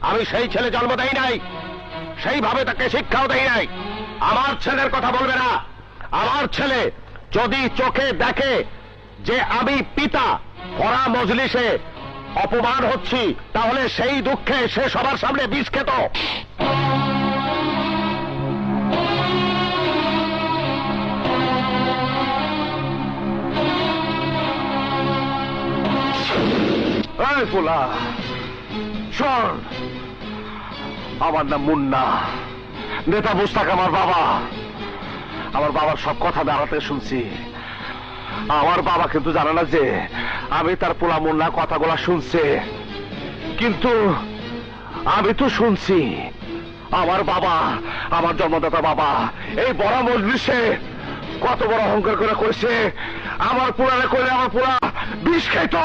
আমি সেই ছেলে জন্ম দেই নাই। সেইভাবে তাকে শিক্ষাও দেই নাই। আমার ছেলের কথা বলবে না। আমার ছেলে যদি চোখে দেখে যে আমি পিতা ভরা মজলিসে অপমান হচ্ছি, তাহলে সেই দুঃখে সে সবার সামনে বিষ খেত। এই শোন। আমার নাম মুন্না। নেতা মুস্তাক আমার বাবা। আমার বাবার সব কথা দাঁড়াতে শুনছি। আমার বাবা কিন্তু জানে না যে আমি তার পোলা মুন্না শুনছে। কিন্তু আমি তো শুনছি, আমার বাবা, আমার জন্মদাতা বাবা, এই বড় মজলিসে কত বড় অহংকার করে করেছে আমার পুরানে করে আমার পুরা বিষ খাইতো।